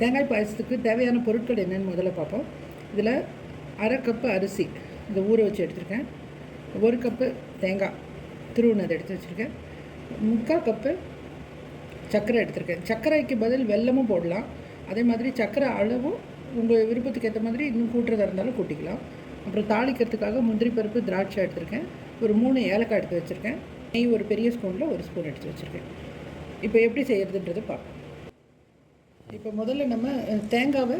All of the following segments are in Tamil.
தேங்காய் பாயசத்துக்கு தேவையான பொருட்கள் என்னென்னு முதல்ல பார்ப்போம். இதில் அரை கப்பு அரிசி இந்த ஊற வச்சு எடுத்திருக்கேன். ஒரு கப்பு தேங்காய் திருவுணது எடுத்து வச்சுருக்கேன். முக்கால் கப்பு சர்க்கரை எடுத்திருக்கேன். சர்க்கரைக்கு பதில் வெல்லமும் போடலாம். அதே மாதிரி சர்க்கரை அளவும் உங்கள் விருப்பத்துக்கு ஏற்ற மாதிரி இன்னும் கூட்டுறதா இருந்தாலும் கூட்டிக்கலாம். அப்புறம் தாளிக்கிறதுக்காக முந்திரி பருப்பு திராட்சை எடுத்திருக்கேன். ஒரு மூணு ஏலக்காய் எடுத்து வச்சுருக்கேன். நெய் ஒரு பெரிய ஸ்பூனில் ஒரு ஸ்பூன் எடுத்து வச்சுருக்கேன். இப்போ எப்படி செய்கிறதுன்றது பார்ப்போம். இப்போ முதல்ல நம்ம தேங்காவை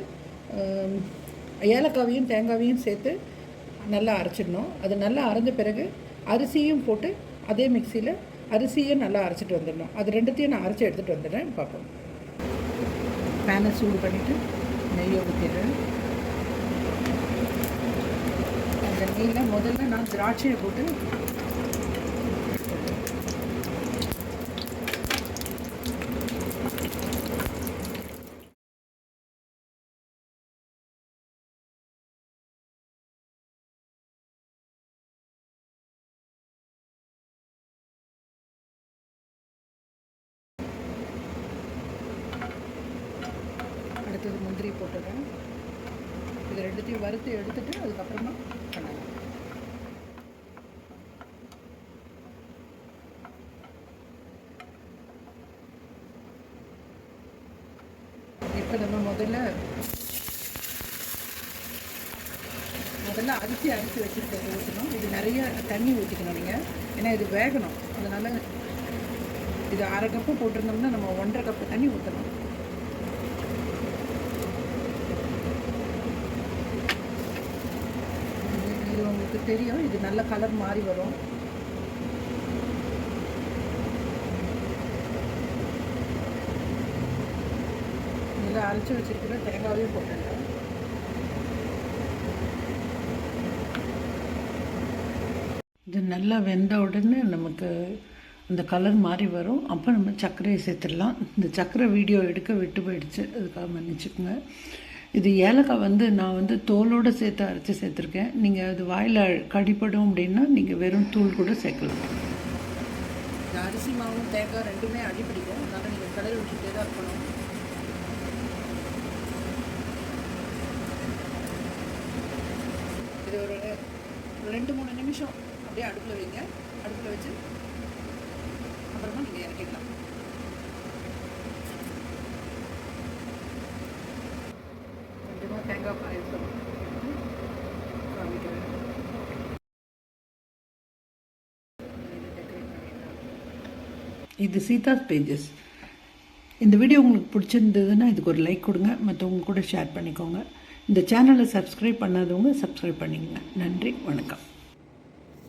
ஏலக்காவையும் தேங்காவையும் சேர்த்து நல்லா அரைச்சிடணும். அது நல்லா அரைஞ்ச பிறகு அரிசியும் போட்டு அதே மிக்சியில் அரிசியும் நல்லா அரைச்சிட்டு வந்துடணும். அது ரெண்டுத்தையும் நான் அரைச்சி எடுத்துகிட்டு வந்துடுறேன். பார்ப்போம். பேனை சூடு பண்ணிவிட்டு நெய்யை ஊற்றிடுறேன் அந்த நெய்யில் முதல்ல நான் திராட்சையை போட்டு அடுத்தது முந்திரி போட்டுடுறேன். இது ரெண்டுத்தையும் வறுத்து எடுத்துட்டு அதுக்கப்புறமா பண்ணலாம். இப்போ நம்ம முதல்ல முதல்ல அரிசி அரிசி வச்சுருக்கிறது ஊற்றணும். இது நிறைய தண்ணி ஊற்றிக்கணும் நீங்கள் ஏன்னா இது வேகணும். அதனால் இது அரை கப்பு போட்டிருந்தோம்னா நம்ம ஒன்றரை கப்பு தண்ணி ஊற்றணும் இது- இது உங்களுக்கு தெரியும். இது நல்ல கலர் மாறி வரும். இதில் அரைச்சி வச்சிருக்கிற தேங்காவையும் போட்டுருக்கேன் இது நல்லா வெந்த உடனே நமக்கு அந்த கலர் மாறி வரும். அப்போ நம்ம சர்க்கரையை சேர்த்துடலாம். இந்த சர்க்கரை வீடியோ எடுக்க விட்டு போயிடுச்சு. அதுக்காக மன்னிச்சுக்கோங்க. இது ஏலக்காய் வந்து நான் வந்து தோலோடு சேர்த்து அரைச்சி சேர்த்துருக்கேன். நீங்கள் அது வாயில் கடிப்படும் அப்படின்னா நீங்கள் வெறும் தூள் கூட சேர்க்கலாம். அரிசி மாவும் தேங்காய் ரெண்டுமே அடிப்பிடிக்கும் அதனால் நீங்கள் கடல் விட்டுட்டே தான் இருக்கணும். இது ஒரு ஒரு ரெண்டு மூணு நிமிஷம் அப்படியே அடுப்பில் வைங்க அடுப்பில் வச்சு அப்புறமா நீங்கள் இறக்கிடலாம் பாயசம் காமிக்கிறேன். இது சீதாஸ் பேஜஸ் இந்த வீடியோ உங்களுக்கு பிடிச்சிருந்ததுன்னா இதுக்கு ஒரு லைக் கொடுங்க. மற்றவங்க கூட ஷேர் பண்ணிக்கோங்க. இந்த சேனலை சப்ஸ்கிரைப் பண்ணாதவங்க சப்ஸ்கிரைப் பண்ணிக்கங்க. நன்றி வணக்கம்.